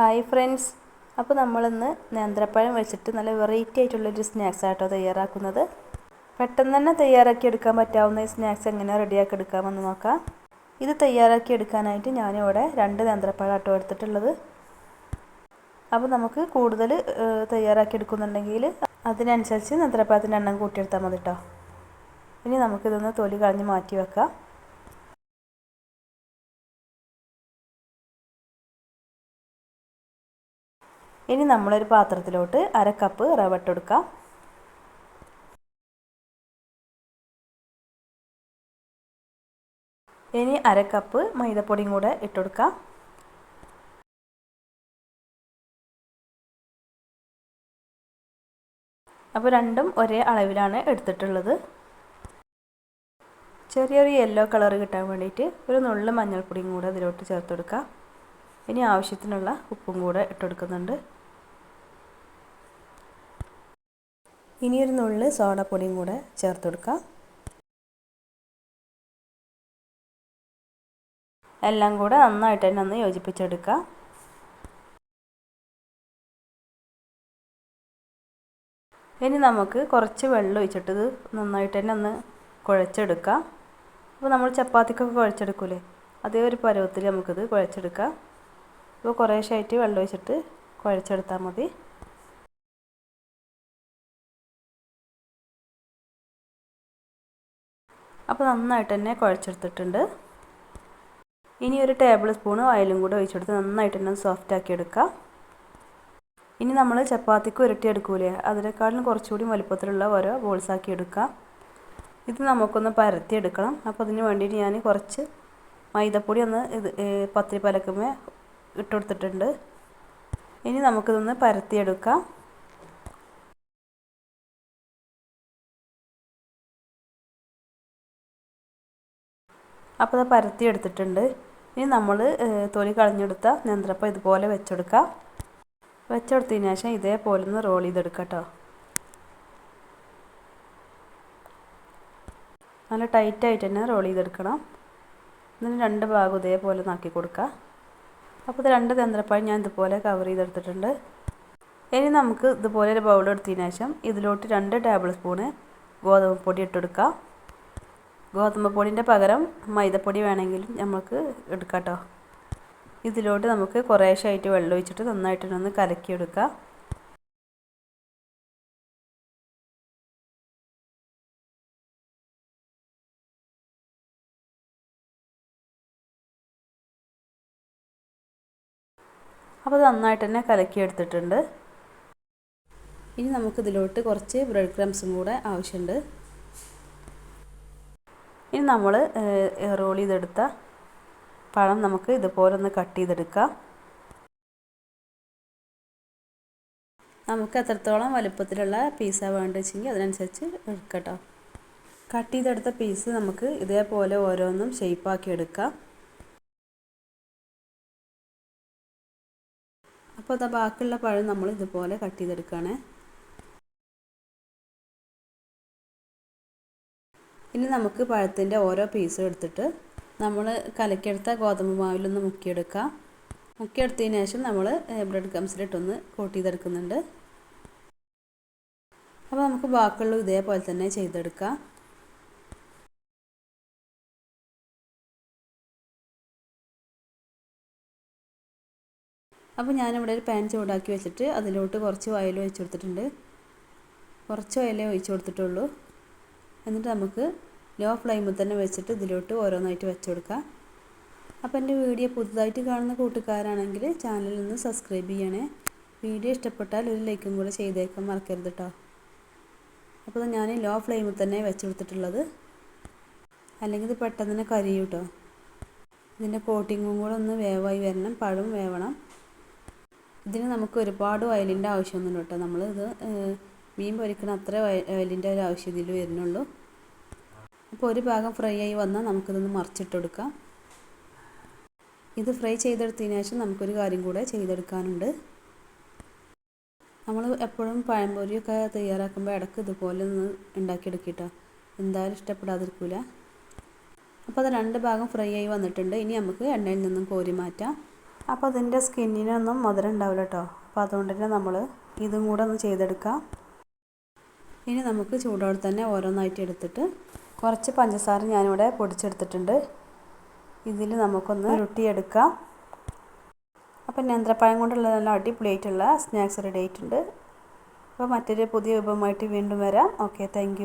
Hi friends അപ്പോൾ നമ്മളിന്ന് നേന്ത്രപ്പഴം വെച്ചിട്ട് നല്ല വെറൈറ്റി ആയിട്ടുള്ളൊരു സ്നാക്സ് ആട്ടോ തയ്യാറാക്കുന്നത്. പെട്ടെന്ന് തന്നെ തയ്യാറാക്കി എടുക്കാൻ പറ്റാവുന്ന ഈ സ്നാക്സ് എങ്ങനെ റെഡിയാക്കി എടുക്കാമെന്ന് നോക്കാം. ഇത് തയ്യാറാക്കി എടുക്കാനായിട്ട് ഞാനിവിടെ രണ്ട് നേന്ത്രപ്പഴം ആട്ടോ എടുത്തിട്ടുള്ളത്. അപ്പോൾ നമുക്ക് കൂടുതൽ തയ്യാറാക്കി എടുക്കുന്നുണ്ടെങ്കിൽ അതിനനുസരിച്ച് നേന്ത്രപ്പഴത്തിന്റെ എണ്ണം കൂട്ടിയെടുത്താൽ മതി കേട്ടോ ഇനി നമുക്കിതൊന്ന് തൊലി കളഞ്ഞ് മാറ്റി വെക്കാം. ഇനി നമ്മളൊരു പാത്രത്തിലോട്ട് അര കപ്പ് റവ ഇനി അര കപ്പ് മൈദപ്പൊടിയും കൂടെ ഇട്ടുകൊടുക്കാം അപ്പോൾ രണ്ടും ഒരേ അളവിലാണ് എടുത്തിട്ടുള്ളത്. ചെറിയൊരു യെല്ലോ കളർ കിട്ടാൻ വേണ്ടിയിട്ട് ഒരു നുള്ളു മഞ്ഞൾപ്പൊടിയും കൂടെ അതിലോട്ട് ചേർത്ത് കൊടുക്കുക ഇനി ആവശ്യത്തിനുള്ള ഉപ്പും കൂടെ ഇട്ടെടുക്കുന്നുണ്ട് ഒരു നുള്ളിൽ സോഡപ്പൊടിയും കൂടെ ചേർത്ത് കൊടുക്കാം. എല്ലാം കൂടെ നന്നായിട്ട് തന്നെ ഒന്ന് യോജിപ്പിച്ചെടുക്കുക. ഇനി നമുക്ക് കുറച്ച് വെള്ളം ഒഴിച്ചിട്ട് ഇത് നന്നായിട്ട് തന്നെ ഒന്ന് കുഴച്ചെടുക്കാം. അപ്പോൾ നമ്മൾ ചപ്പാത്തിക്കൊക്കെ കുഴച്ചെടുക്കൂലേ? അതേ ഒരു പരുവത്തിൽ നമുക്കിത് കുഴച്ചെടുക്കാം. അപ്പോൾ കുറേശ്ശായിട്ട് വെള്ളം ഒഴിച്ചിട്ട് കുഴച്ചെടുത്താൽ മതി. അപ്പോൾ നന്നായിട്ട് തന്നെ കുഴച്ചെടുത്തിട്ടുണ്ട്. ഇനി ഒരു ടേബിൾ സ്പൂൺ ഓയിലും കൂടെ ഒഴിച്ചെടുത്ത് നന്നായിട്ട് തന്നെ സോഫ്റ്റ് ആക്കി എടുക്കുക ഇനി നമ്മൾ ചപ്പാത്തിക്ക് ഉരുട്ടിയെടുക്കൂലേ അതിനേക്കാളും കുറച്ചുകൂടി വലുപ്പത്തിലുള്ള ഓരോ ബോൾസ് ആക്കി എടുക്കുക ഇത് നമുക്കൊന്ന് പരത്തി എടുക്കണം. അപ്പോൾ അതിന് വേണ്ടിയിട്ട് ഞാൻ കുറച്ച് മൈദപ്പൊടി ഒന്ന് ഇത് പത്തിരി പലക്കുമേ ഇട്ടുകൊടുത്തിട്ടുണ്ട് ഇനി നമുക്കിതൊന്ന് പരത്തിയെടുക്കാം. അപ്പോൾ അത് പരത്തി എടുത്തിട്ടുണ്ട്. ഇനി നമ്മൾ തൊലി കളഞ്ഞെടുത്ത നെന്ത്രപ്പം ഇതുപോലെ വെച്ചെടുക്കാം. വെച്ചെടുത്തതിന് ശേഷം ഇതേപോലെ ഒന്ന് റോൾ ചെയ്തെടുക്കാം കേട്ടോ നല്ല ടൈറ്റായിട്ട് തന്നെ റോൾ ചെയ്തെടുക്കണം. ഇതിന് രണ്ട് ഭാഗം ഇതേപോലെ നാക്കി കൊടുക്കുക അപ്പോൾ ഇത് രണ്ട് നേന്ത്രപ്പഴം ഞാൻ ഇതുപോലെ കവർ ചെയ്തെടുത്തിട്ടുണ്ട്. ഇനി നമുക്ക് ഇതുപോലെ ഒരു ബൗൾ എടുത്തതിന് ശേഷം ഇതിലോട്ട് രണ്ട് ടേബിൾ സ്പൂണ് ഗോതമ്പ് പൊടി ഇട്ടെടുക്കാം ഗോതമ്പ് പൊടിന്റെ പകരം മൈദപ്പൊടി വേണമെങ്കിലും നമുക്ക് എടുക്കാം ഇതിലോട്ട് നമുക്ക് കുറേശ്ശായിട്ട് വെള്ളം ഒഴിച്ചിട്ട് നന്നായിട്ടൊന്ന് കലക്കിയെടുക്കാം. അപ്പോൾ നന്നായിട്ട് തന്നെ കലക്കിയെടുത്തിട്ടുണ്ട്. ഇനി നമുക്കിതിലോട്ട് കുറച്ച് ബ്രെഡ് ക്രംസും കൂടെ ആവശ്യമുണ്ട്. ഇനി നമ്മൾ റോൾ ചെയ്തെടുത്ത പഴം നമുക്ക് ഇതുപോലെ ഒന്ന് കട്ട് ചെയ്തെടുക്കാം. നമുക്ക് എത്രത്തോളം വലുപ്പത്തിലുള്ള പീസ വേണ്ടത് വെച്ചെങ്കിൽ അതിനനുസരിച്ച് എടുക്കട്ടോ. കട്ട് ചെയ്തെടുത്ത പീസ് നമുക്ക് ഇതേപോലെ ഓരോന്നും ഷേപ്പാക്കി എടുക്കാം. അപ്പോൾ അതാ ബാക്കിയുള്ള പഴം നമ്മൾ ഇതുപോലെ കട്ട് ചെയ്തെടുക്കുകയാണ് ഇനി നമുക്ക് പഴത്തിന്റെ ഓരോ പീസും എടുത്തിട്ട് നമ്മൾ കലക്കിയെടുത്ത ഗോതമ്പ് മാവിലൊന്ന് മുക്കിയെടുക്കാം. മുക്കിയെടുത്തതിന് ശേഷം നമ്മൾ ബ്രെഡ് ക്രംസിലിട്ടൊന്ന് കോട്ട് ചെയ്തെടുക്കുന്നുണ്ട്. അപ്പോൾ നമുക്ക് ബാക്കിയുള്ള ഇതേപോലെ തന്നെ ചെയ്തെടുക്കാം. അപ്പോൾ ഞാനിവിടെ ഒരു പാൻ ചൂടാക്കി വെച്ചിട്ട് അതിലോട്ട് കുറച്ച് ഓയിൽ ഒഴിച്ചു കൊടുത്തിട്ടുണ്ട്. കുറച്ച് ഓയിലേ ഒഴിച്ചു കൊടുത്തിട്ടുള്ളൂ. എന്നിട്ട് നമുക്ക് ലോ ഫ്ലെയിമിൽ തന്നെ വെച്ചിട്ട് ഇതിലോട്ട് ഓരോന്നായിട്ട് വെച്ച് കൊടുക്കാം. അപ്പോൾ എന്റെ വീഡിയോ പുതുതായിട്ട് കാണുന്ന കൂട്ടുകാരാണെങ്കിൽ ചാനലിൽ നിന്ന് സബ്സ്ക്രൈബ് ചെയ്യണേ. വീഡിയോ ഇഷ്ടപ്പെട്ടാൽ ഒരു ലൈക്കും കൂടെ ചെയ്തേക്കാൻ മറക്കരുത് കേട്ടോ അപ്പോൾ ഞാൻ ലോ ഫ്ലെയിമിൽ തന്നെ വെച്ച് കൊടുത്തിട്ടുള്ളത്. അല്ലെങ്കിൽ ഇത് പെട്ടെന്ന് തന്നെ കരിയും കേട്ടോ ഇതിന്റെ കോട്ടിങ്ങും കൂടെ ഒന്ന് വേവായി വരണം പഴം വേവണം. ഇതിന് നമുക്ക് ഒരുപാട് ഓയിലിന്റെ ആവശ്യമൊന്നുമില്ല കേട്ടോ നമ്മൾ ഇത് മീൻ പൊരിക്കണ അത്ര ഓയിലിന്റെ ഒരു ആവശ്യം ഇതിൽ വരുന്നുള്ളൂ. അപ്പോൾ ഒരു ഭാഗം ഫ്രൈ ആയി വന്നാൽ നമുക്കിതൊന്ന് മറിച്ചിട്ട് കൊടുക്കാം ഇത് ഫ്രൈ ചെയ്തെടുത്തതിന് ശേഷം നമുക്കൊരു കാര്യം കൂടെ ചെയ്തെടുക്കാനുണ്ട്. നമ്മൾ എപ്പോഴും പഴംപൊരിയൊക്കെ തയ്യാറാക്കുമ്പോൾ ഇടയ്ക്ക് ഇതുപോലെ ഒന്ന് ഉണ്ടാക്കിയെടുക്കിട്ടോ. എന്തായാലും ഇഷ്ടപ്പെടാതിരിക്കില്ല അപ്പോൾ അത് രണ്ട് ഭാഗം ഫ്രൈ ആയി വന്നിട്ടുണ്ട്. ഇനി നമുക്ക് എണ്ണയിൽ നിന്നും കോരി മാറ്റാം. അപ്പോൾ അതിന്റെ സ്കിന്നിനൊന്നും മധുരം ഉണ്ടാവില്ല കേട്ടോ. അപ്പോൾ അതുകൊണ്ട് തന്നെ നമ്മൾ ഇതും കൂടെ ഒന്ന് ചെയ്തെടുക്കാം. ഇനി നമുക്ക് ചൂടോടെ തന്നെ ഓരോന്നായിട്ട് എടുത്തിട്ട് കുറച്ച് പഞ്ചസാര ഞാനിവിടെ പൊടിച്ചെടുത്തിട്ടുണ്ട്. ഇതിൽ നമുക്കൊന്ന് ഉരുട്ടിയെടുക്കാം. അപ്പം നേന്ത്രപ്പഴം കൊണ്ടുള്ള നല്ല അടിപൊളിയായിട്ടുള്ള സ്നാക്സ് റെഡി ആയിട്ടുണ്ട്. അപ്പോൾ മറ്റൊരു പുതിയ വിഭവമായിട്ട് വീണ്ടും വരാം. Okay thank